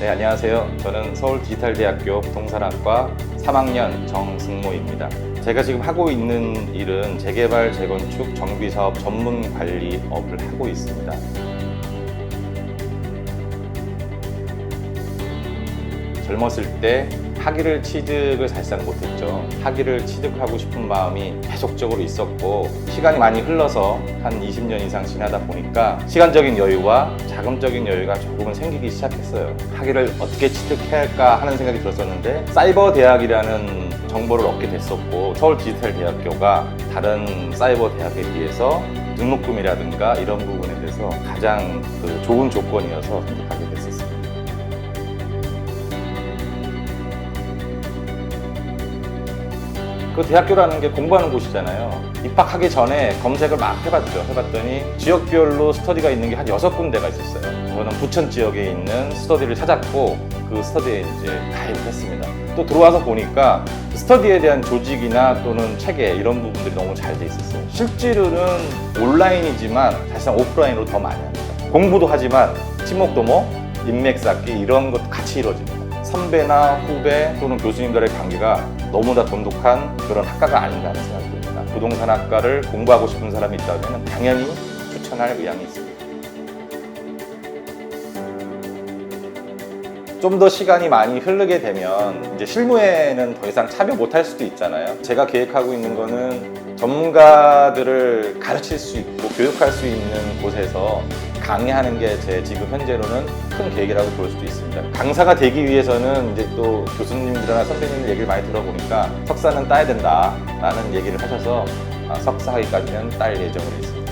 네, 안녕하세요. 저는 서울디지털대학교 부동산학과 3학년 정승모입니다. 제가 지금 하고 있는 일은 재개발, 재건축, 정비사업 전문 관리 업을 하고 있습니다. 젊었을 때 학위를 취득을 사실상 못했죠. 학위를 취득하고 싶은 마음이 계속적으로 있었고 시간이 많이 흘러서 한 20년 이상 지나다 보니까 시간적인 여유와 자금적인 여유가 조금은 생기기 시작했어요. 학위를 어떻게 취득해야 할까 하는 생각이 들었었는데 사이버 대학이라는 정보를 얻게 됐었고 서울 디지털 대학교가 다른 사이버 대학에 비해서 등록금이라든가 이런 부분에 대해서 가장 그 좋은 조건이어서 선택하게 됐었습니 그 대학교라는 게 공부하는 곳이잖아요. 입학하기 전에 검색을 막 해봤죠. 해봤더니 지역별로 스터디가 있는 게 한 여섯 군데가 있었어요. 저는 부천 지역에 있는 스터디를 찾았고 그 스터디에 이제 가입을 했습니다. 또 들어와서 보니까 스터디에 대한 조직이나 또는 체계 이런 부분들이 너무 잘 돼 있었어요. 실제로는 온라인이지만 사실상 오프라인으로 더 많이 합니다. 공부도 하지만 친목도모, 인맥 쌓기 이런 것도 같이 이루어집니다. 선배나 후배 또는 교수님들의 관계가 너무나 돈독한 그런 학과가 아닌가 하는 생각이 듭니다. 부동산 학과를 공부하고 싶은 사람이 있다면 당연히 추천할 의향이 있습니다. 좀 더 시간이 많이 흐르게 되면 이제 실무에는 더 이상 참여 못할 수도 있잖아요. 제가 계획하고 있는 거는 전문가들을 가르칠 수 있고 교육할 수 있는 곳에서 강의하는 게 제 지금 현재로는 큰 계획이라고 볼 수도 있습니다. 강사가 되기 위해서는 이제 또 교수님들이나 선배님들 얘기를 많이 들어보니까 석사는 따야 된다라는 얘기를 하셔서 아, 석사학위까지는 딸 예정으로 있습니다.